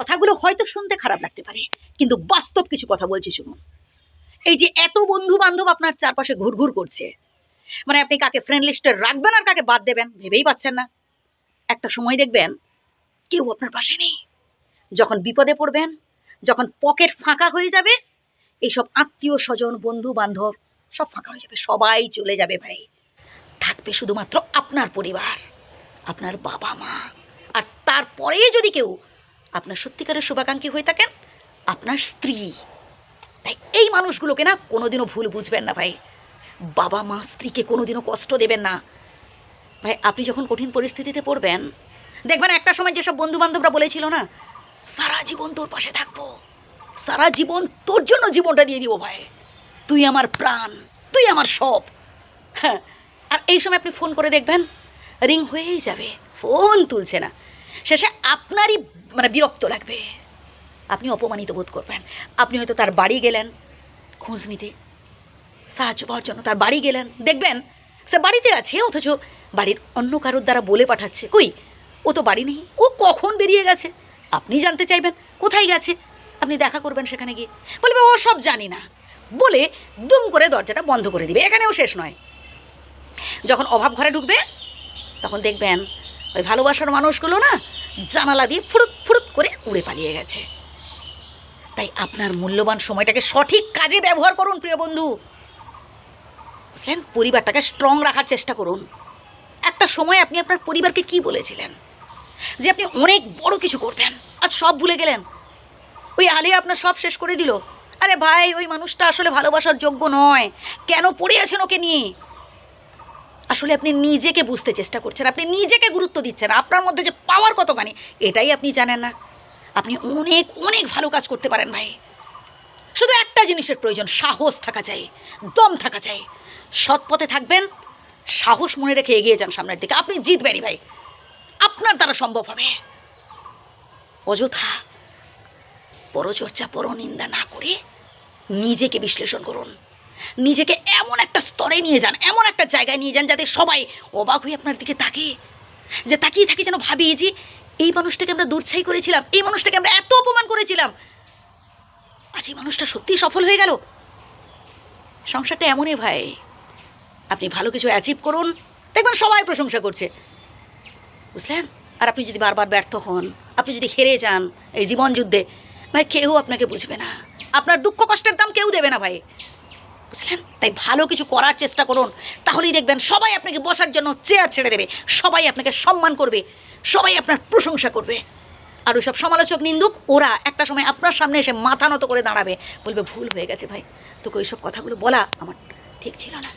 কথাগুলো হয়তো শুনতে খারাপ লাগতে পারে, কিন্তু বাস্তব কিছু কথা বলছি শুনুন। এই যে এত বন্ধু বান্ধব আপনার চারপাশে ঘুরঘুর করছে মানে আপনি কাকে ফ্রেন্ড লিস্টে রাখবেন আর কাকে বাদ দেবেন, ভেবেই পাচ্ছেন না। একটা সময় দেখবেন, কেউ আপনার পাশে নেই। যখন বিপদে পড়বেন, যখন পকেট ফাঁকা হয়ে যাবে, এইসব আত্মীয় স্বজন বন্ধু বান্ধব সব ফাঁকা হয়ে যাবে, সবাই চলে যাবে ভাই। থাকবে শুধুমাত্র আপনার পরিবার, আপনার বাবা মা আর তারপরে যদি কেউ আপনার সত্যিকারের শুভাকাঙ্ক্ষী হয়ে থাকেন আপনার স্ত্রী। তাই এই মানুষগুলোকে না কোনোদিনও ভুল বুঝবেন না ভাই। বাবা মা স্ত্রীকে কোনোদিনও কষ্ট দেবেন না। ভাই, আপনি যখন কঠিন পরিস্থিতিতে পড়বেন, দেখবেন একটা সময় যেসব বন্ধু বান্ধবরা বলেছিল না, সারা জীবন তোর পাশে থাকব। সারা জীবন তোর জন্য জীবনটা দিয়ে দিব ভাই। তুই আমার প্রাণ, তুই আমার সব। হ্যাঁ আর এই সময় আপনি ফোন করে দেখবেন, রিং হয়েই যাবে। ফোন তুলছে না। শেষে আপনারই মানে বিরক্ত লাগবে। আপনি অপমানিত বোধ করবেন। আপনি হয়তো তার বাড়ি গেলেন, খোঁজ নিতে। সাহায্য পাওয়ার জন্য তার বাড়ি গেলেন। দেখবেন, সে বাড়িতে আছে, অথচ বাড়ির অন্য কারোর দ্বারা বলে পাঠাচ্ছে। কই? ও তো বাড়ি নেই। ও কখন বেরিয়ে গেছে? আপনি জানতে চাইবেন, কোথায় গেছে? আপনি দেখা করবেন সেখানে গিয়ে। বলবে, ও সব জানি না। বলে দুম করে দরজাটা বন্ধ করে দিবে। এখানেও শেষ নয়। যখন অভাব ঘরে ঢুকবে, তখন দেখবেন ওই ভালোবাসার মানুষগুলো না জানালা দিয়ে ফুরুত ফুরুত করে উড়ে পালিয়ে গেছে। তাই আপনার মূল্যবান সময়টাকে সঠিক কাজে ব্যবহার করুন, প্রিয় বন্ধু। বুঝলেন? পরিবারটাকে স্ট্রং রাখার চেষ্টা করুন। একটা সময় আপনি আপনার পরিবারকে কি বলেছিলেন? যে আপনি অনেক বড় কিছু করবেন। আজ সব ভুলে গেলেন। ওই আলিয়া আপনার সব শেষ করে দিল। আরে ভাই, ওই মানুষটা আসলে ভালোবাসার যোগ্য নয়। কেন পড়ে আছেন ওকে নিয়ে? আসলে আপনি নিজেকে বুঝতে চেষ্টা করছেন, আপনি নিজেকে গুরুত্ব দিচ্ছেন, আপনার মধ্যে যে পাওয়ার কতখানি, এটাই আপনি জানেন না। আপনি অনেক অনেক ভালো কাজ করতে পারেন ভাই। শুধু একটা জিনিসের প্রয়োজন, সাহস থাকা চাই, দম থাকা চাই। সৎ পথে থাকবেন, সাহস মনে রেখে এগিয়ে যান সামনের দিকে। আপনি জিতবেনই ভাই। আপনার দ্বারা সম্ভব হবে। অযথা পরচর্চা, পরনিন্দা না করে নিজেকে বিশ্লেষণ করুন। নিজেকে এমন একটা স্তরে নিয়ে যান, এমন একটা জায়গায় নিয়ে যান যাতে সবাই অবাক হয়ে আপনার দিকে তাকে, যে তাকিয়ে থাকি যেন ভাবি যে এই মানুষটাকে আমরা দূরছাই করেছিলাম, এই মানুষটাকে আমরা এত অপমান করেছিলাম, আজ এই মানুষটা সত্যিই সফল হয়ে গেল? সংসারটা এমনই ভাই, আপনি ভালো কিছু অ্যাচিভ করুন, দেখবেন সবাই প্রশংসা করছে। বুঝলেন? আর আপনি যদি বারবার ব্যর্থ হন, আপনি যদি হেরে যান এই জীবন যুদ্ধে, ভাই কেউ আপনাকে বুঝবে না। আপনার দুঃখ কষ্টের দাম কেউ দেবে না ভাই। বুঝলেন? তাই ভালো কিছু করার চেষ্টা করুন। তাহলেই দেখবেন সবাই আপনাকে বসার জন্য চেয়ার ছেড়ে দেবে। সবাই আপনাকে সম্মান করবে। সবাই আপনার প্রশংসা করবে। আর ওইসব সমালোচক নিন্দুক, ওরা একটা সময় আপনার সামনে এসে মাথা নত করে দাঁড়াবে। বলবে, ভুল হয়ে গেছে ভাই। তোকে ওইসব কথাগুলো বলা আমার ঠিক ছিল না।